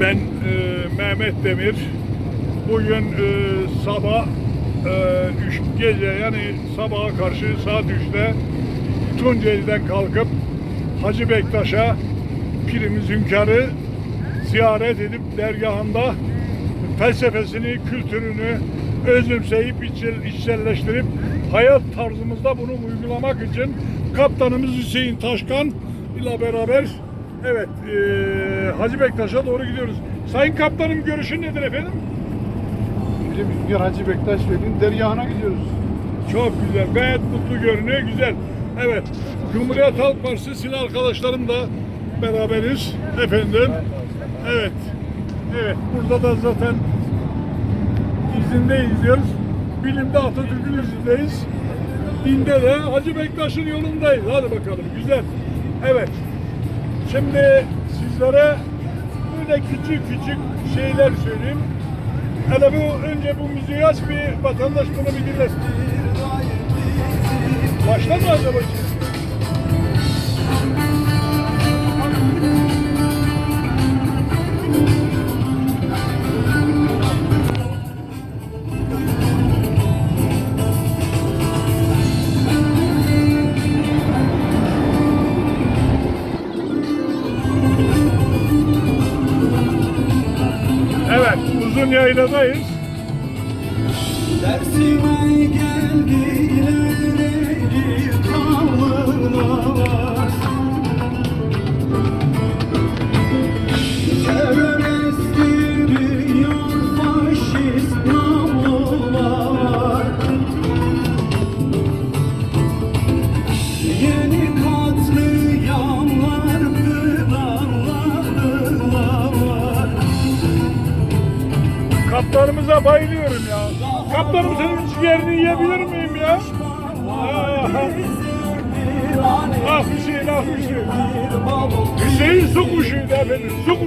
Ben e, Mehmet Demir. Bugün e, sabah e, üç gece yani sabaha karşı saat 3'te Tunceli'den kalkıp Hacı Bektaş'a Pirimiz Hünkâr'ı ziyaret edip dergahında felsefesini, kültürünü özümseyip içsel- içselleştirip hayat tarzımızda bunu uygulamak için kaptanımız Hüseyin Taşkan ile beraber evet eee Hacı Bektaş'a doğru gidiyoruz. Sayın kaptanım görüşün nedir efendim? Bizim Hünkar Hacı Bektaş Veli'nin dergahına gidiyoruz. Çok güzel, gayet mutlu görünüyor, güzel. Evet, Cumhuriyet Halk Partisi silah arkadaşlarım da beraberiz efendim. Evet, evet. Burada da zaten izindeyiz diyoruz. Bilimde Atatürk'ün izindeyiz. Dinde de Hacı Bektaş'ın yolundayız. Hadi bakalım, güzel. Evet. Şimdi sizlere böyle küçük küçük şeyler söyleyeyim. Hele bu önce bu müziği aç bir vatandaş bunu bir dinlesin. Başla mı acaba? Evet, uzun yayladayız. Dersime geldiler eli kavlalar Kaptanımıza bayılıyorum ya. Kaptanım senin ciğerini yiyebilir miyim ya? Ah, ah Hüseyin, ah Hüseyin. Hüseyin su kuşuydu efendim, su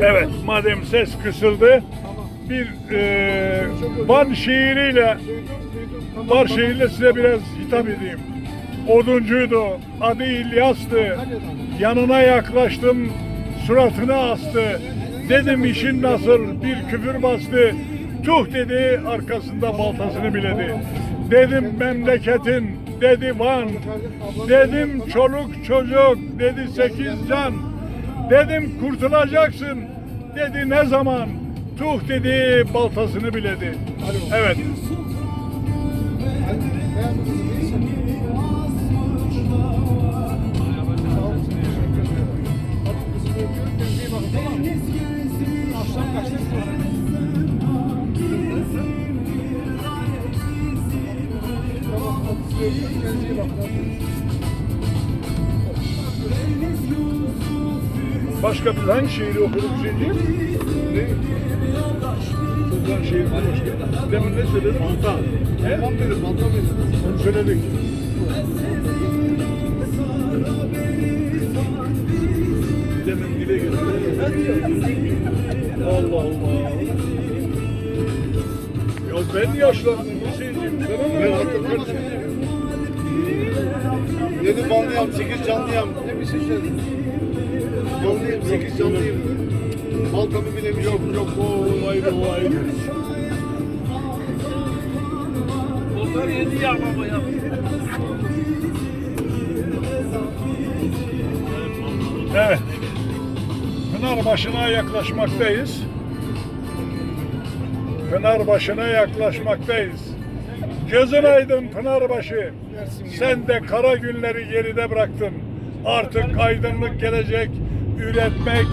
Evet, madem ses kısıldı, bir e, Van şiiriyle, Duydum, duydum. Şiiriyle size biraz hitap edeyim. Oduncuydu, adı İlyas'tı. Yanına yaklaştım, suratını astı. Dedim işin nasıl, bir küfür bastı. Tuh dedi, arkasında baltasını biledi. Dedim memleketin, dedi Van. Dedim çoluk çocuk, dedi sekiz can. Dedim kurtulacaksın, dedi ne zaman. Tuh dedi, baltasını biledi. Evet, başka bir hangi şiiri okuduk Hüseyin'ciğim? Buradan şehir başkanı. Demin ne söyledim? Manta. He? Tamam dedim, mantam dedim. Onu söyledik. Demin dile getirdim. Allah Allah. Ya ben yaşlandım Hüseyin'ciğim. Sana ne Ben var? hatırlamadım. Yedi banlıyam, sekiz canlıyam. Ne bir şey söyledin? Canlıyım, sekiz canlıyım. Baltamı bilemişim. Yok yok o ayrı o ayrı. Motor yedi ya baba ya. Evet. Pınarbaşı'na yaklaşmaktayız. Pınarbaşı'na yaklaşmaktayız. Gözün aydın Pınarbaşı. Sen de kara günleri geride bıraktın. Artık aydınlık gelecek, üretmek,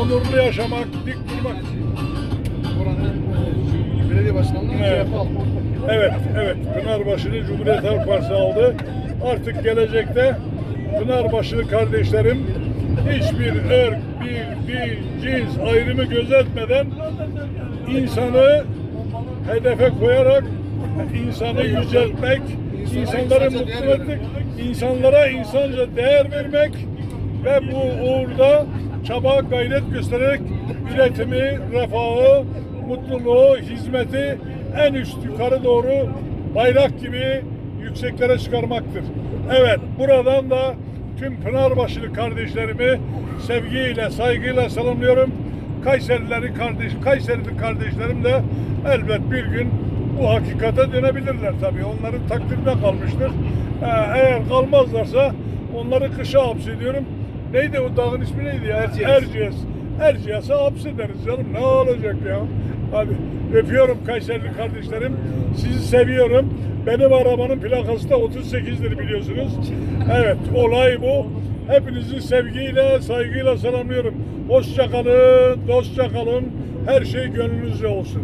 onurlu yaşamak, dik durmak. Oranın e, belediye başkanlığı Evet. CHP aldı. Evet, evet. Pınarbaşı'nı Cumhuriyet Halk Partisi aldı. Artık gelecekte Pınarbaşılı kardeşlerim hiçbir ırk, bir, dil, cins ayrımı gözetmeden insanı hedefe koyarak insanı yüceltmek, insanları mutlu etmek, insanlara insanca değer vermek ve bu uğurda çaba gayret göstererek üretimi, refahı, mutluluğu, hizmeti en üst yukarı doğru bayrak gibi yükseklere çıkarmaktır. Evet, buradan da tüm Pınarbaşılı kardeşlerimi sevgiyle, saygıyla selamlıyorum. Kayserileri kardeş, Kayserili kardeşlerim de elbet bir gün bu hakikate dönebilirler tabii. Onların takdirine kalmıştır. Ee, eğer kalmazlarsa onları kışa hapsediyorum. Neydi o dağın ismi neydi ya? Erciyes. Erciyes. Erciyes'e hapsederiz canım. Ne olacak ya? Hadi öpüyorum Kayserili kardeşlerim. Sizi seviyorum. Benim arabanın plakası da 38'dir biliyorsunuz. Evet olay bu. Hepinizi sevgiyle, saygıyla selamlıyorum. Hoşça kalın, dostça kalın. Her şey gönlünüzce olsun.